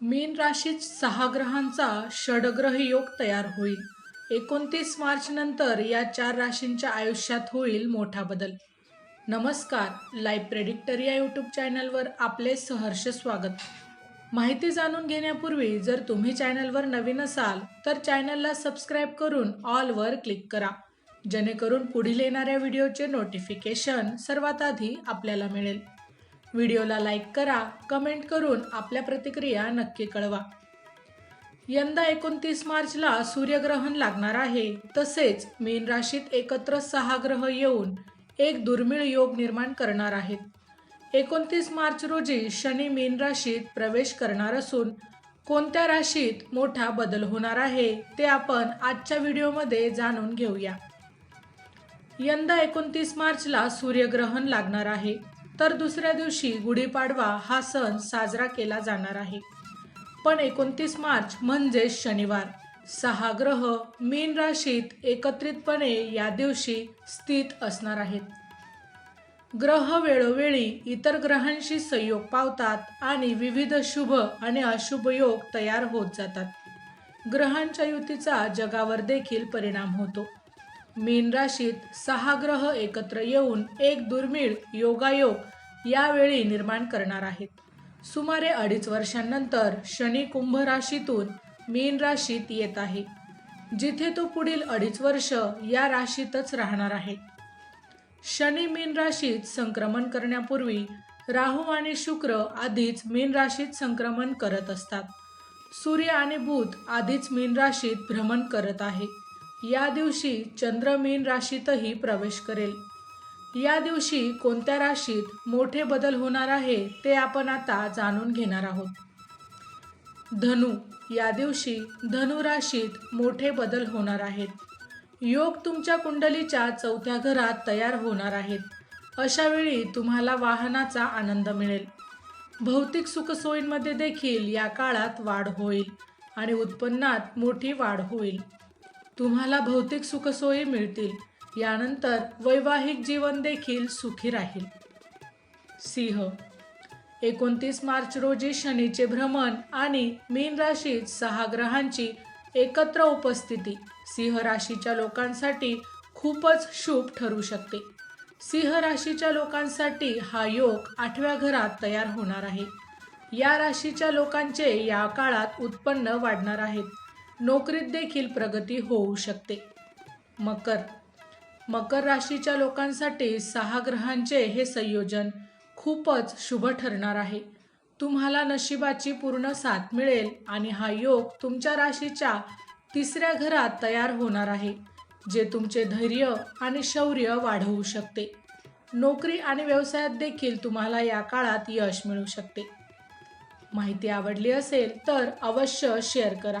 मीन राशीत सहा ग्रहांचा षडग्रह योग तयार होईल. एकोणतीस मार्च नंतर या चार राशींच्या आयुष्यात होईल मोठा बदल. नमस्कार लाईव्ह प्रेडिक्टर या यूट्यूब चॅनलवर आपले सहर्ष स्वागत. माहिती जाणून घेण्यापूर्वी जर तुम्ही चॅनलवर नवीन असाल तर चॅनलला सबस्क्राईब करून ऑलवर क्लिक करा. जेणेकरून पुढील येणाऱ्या व्हिडिओचे नोटिफिकेशन सर्वात आधी आपल्याला मिळेल. व्हिडिओला लाईक करा कमेंट करून आपल्या प्रतिक्रिया नक्की कळवा. यंदा एकोणतीस मार्चला सूर्यग्रहण लागणार आहे. तसेच मीन राशीत एकत्र सहा ग्रह येऊन एक दुर्मिळ योग निर्माण करणार आहेत. एकोणतीस मार्च रोजी शनी मीन राशीत प्रवेश करणार असून कोणत्या राशीत मोठा बदल होणार आहे ते आपण आजच्या व्हिडिओमध्ये जाणून घेऊया. यंदा एकोणतीस मार्चला सूर्यग्रहण लागणार आहे. तर दुसऱ्या दिवशी गुढीपाडवा हा सण साजरा केला जाणार आहे. पण एकोणतीस मार्च म्हणजे शनिवार. सहा ग्रह मीन राशीत एकत्रितपणे या दिवशी स्थित असणार आहेत. ग्रह वेळोवेळी इतर ग्रहांशी संयोग पावतात आणि विविध शुभ आणि अशुभ योग तयार होत जातात. ग्रहांच्या युतीचा जगावर देखील परिणाम होतो. मीन राशीत सहा ग्रह एकत्र येऊन एक दुर्मिळ योगायोग यावेळी निर्माण करणार आहेत. सुमारे अडीच वर्षांनंतर शनी कुंभ राशीतून मीन राशीत येत आहे जिथे तो पुढील अडीच वर्ष या राशीतच राहणार आहे. शनी मीन राशीत संक्रमण करण्यापूर्वी राहू आणि शुक्र आधीच मीन राशीत संक्रमण करत असतात. सूर्य आणि बुध आधीच मीन राशीत भ्रमण करत आहे. या दिवशी चंद्र मीन राशीतही प्रवेश करेल. या दिवशी कोणत्या राशीत मोठे बदल होणार आहे ते आपण आता जाणून घेणार आहोत. धनु या दिवशी धनु राशीत मोठे बदल होणार आहेत. योग तुमच्या कुंडलीच्या चौथ्या घरात तयार होणार आहेत. अशा वेळी तुम्हाला वाहनाचा आनंद मिळेल. भौतिक सुखसोयींमध्ये देखील या काळात वाढ होईल आणि उत्पन्नात मोठी वाढ होईल. तुम्हाला भौतिक सुखसोयी मिळतील. यानंतर वैवाहिक जीवन देखील सुखी राहील. सिंह एकोणतीस मार्च रोजी शनीचे भ्रमण आणि मीन राशीत सहा ग्रहांची एकत्र उपस्थिती सिंह राशीच्या लोकांसाठी खूपच शुभ ठरू शकते. सिंह राशीच्या लोकांसाठी हा योग आठव्या घरात तयार होणार आहे. या राशीच्या लोकांचे या काळात उत्पन्न वाढणार आहेत. नोकरीत देखील प्रगती होऊ शकते. मकर. मकर राशीच्या लोकांसाठी सहा ग्रहांचे हे संयोजन खूपच शुभ ठरणार आहे. तुम्हाला नशिबाची पूर्ण साथ मिळेल आणि हा योग तुमच्या राशीच्या तिसऱ्या घरात तयार होणार आहे जे तुमचे धैर्य आणि शौर्य वाढवू शकते. नोकरी आणि व्यवसायात देखील तुम्हाला या काळात यश मिळू शकते. माहिती आवडली असेल तर अवश्य शेअर करा.